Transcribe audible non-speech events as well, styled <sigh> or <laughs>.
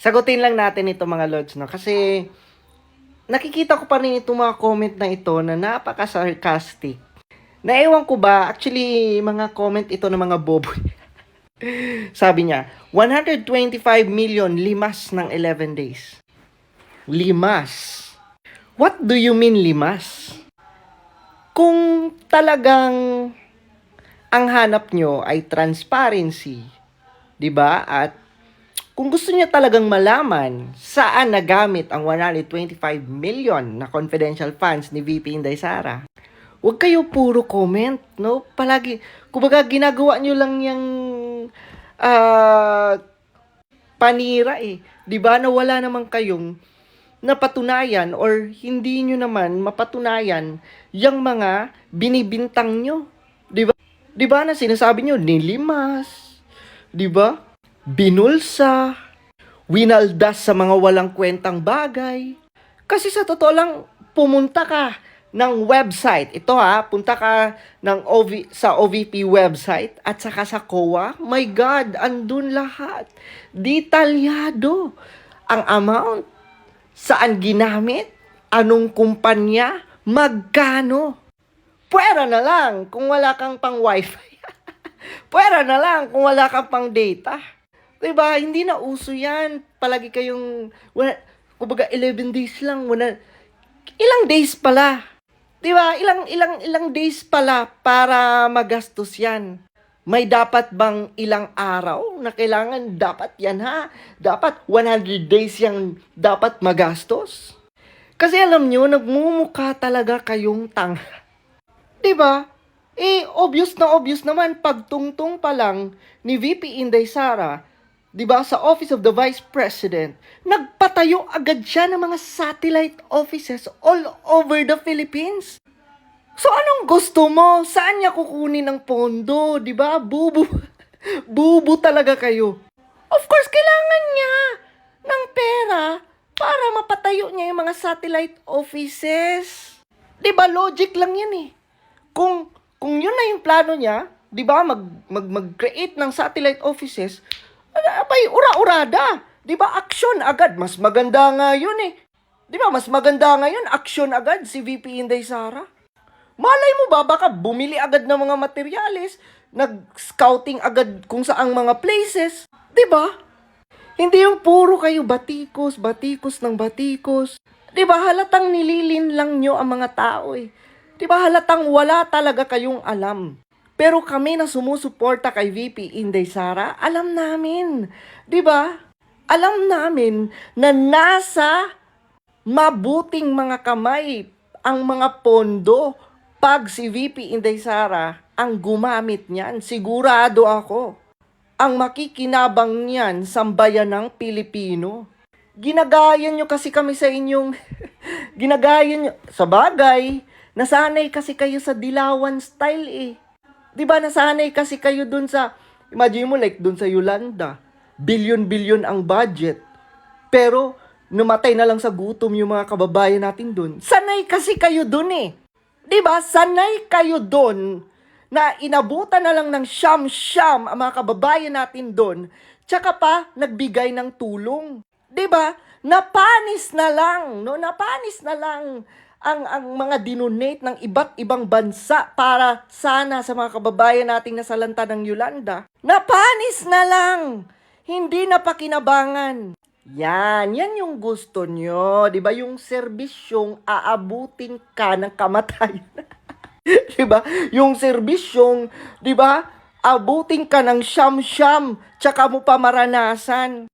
sagutin lang natin ito mga lods, no? Kasi, nakikita ko pa rin itong mga comment na ito na napaka-sarcastic. Naiwan ko ba, actually, mga comment ito ng mga bobo. <laughs> Sabi niya, 125 million limas ng 11 days. Limas. What do you mean limas? Kung talagang ang hanap nyo ay transparency, 'di ba? At kung gusto niya talagang malaman saan nagamit ang 125 million na confidential funds ni VP Inday Sara, huwag kayo puro comment, no? Palagi, kumbaga ginagawa nyo lang yung ah, panira eh. 'Di ba na wala naman kayong napatunayan or hindi nyo naman mapatunayan yung mga binibintang nyo. 'Di ba? 'Di ba na sinasabi nyo nilimas, 'di ba? Binulsa, winaldas sa mga walang kwentang bagay. Kasi sa totoo lang pumunta ka ng website. Ito ha, punta ka ng OV, sa OVP website at saka sa COA. My God, andun lahat. Detalyado. Ang amount, saan ginamit, anong kumpanya, magkano. Pwera na lang kung wala kang pang wifi. <laughs> Pwera na lang kung wala kang pang data. 'Di ba? Hindi na uso 'yan. Palagi kayong wala, kumbaga 11 days lang, wala, ilang days pala. 'Di ba? Ilang ilang ilang days pala para magastos 'yan. May dapat bang ilang araw na kailangan dapat 'yan ha? Dapat 100 days yang dapat magastos. Kasi alam nyo, nagmumukha talaga kayong tanga. ba? Eh, obvious na obvious naman pagtungtong pa lang ni VP Inday Sara, 'di ba, sa Office of the Vice President, nagpatayo agad siya ng mga satellite offices all over the Philippines. So anong gusto mo? Saan niya kukunin ng pondo, 'di ba? Bubu. <laughs> Bubu talaga kayo. Of course, kailangan niya ng pera para mapatayo niya yung mga satellite offices. 'Di ba logic lang 'yan eh. Kung kung yun na yung plano niya, 'di ba, mag mag mag-create ng satellite offices, abay ura-urada. 'Di ba? Action agad. Mas maganda nga 'yun eh. 'Di ba? Mas maganda ngayon action agad si VP Inday Sara. Malay mo ba baka bumili agad ng mga materyales, nag-scouting agad kung saang mga places, 'di ba? Hindi yung puro kayo batikos, batikos ng batikos. 'Di ba halatang nililin lang nyo ang mga tao eh. 'Di ba halatang wala talaga kayong alam. Pero kami na sumusuporta kay VP Inday Sara, alam namin. 'Di ba? Alam namin na nasa mabuting mga kamay ang mga pondo pag si VP Inday Sara ang gumamit niyan. Sigurado ako ang makikinabang niyan sa bayan ng Pilipino. Ginagaya nyo kasi kami sa inyong... <laughs> ginagaya nyo... Sa bagay, nasanay kasi kayo sa dilawan style eh. Di ba nasanay kasi kayo dun sa... Imagine mo like dun sa Yolanda. Bilyon-bilyon ang budget. Pero numatay na lang sa gutom yung mga kababayan natin dun. Sanay kasi kayo dun eh. Di ba? Sanay kayo dun na inabutan na lang ng siyam-siyam ang mga kababayan natin doon, tsaka pa nagbigay ng tulong. 'Di ba? Napanis na lang, no? Napanis na lang ang ang mga dinonate ng iba't ibang bansa para sana sa mga kababayan nating nasalanta ng Yolanda. Napanis na lang. Hindi na pakinabangan. Yan, yan yung gusto nyo. ba Yung serbisyong aabutin ka ng kamatayan. <laughs> ba? Yung serbisyong, ba? Abutin ka ng siyam-siyam, tsaka mo pa maranasan.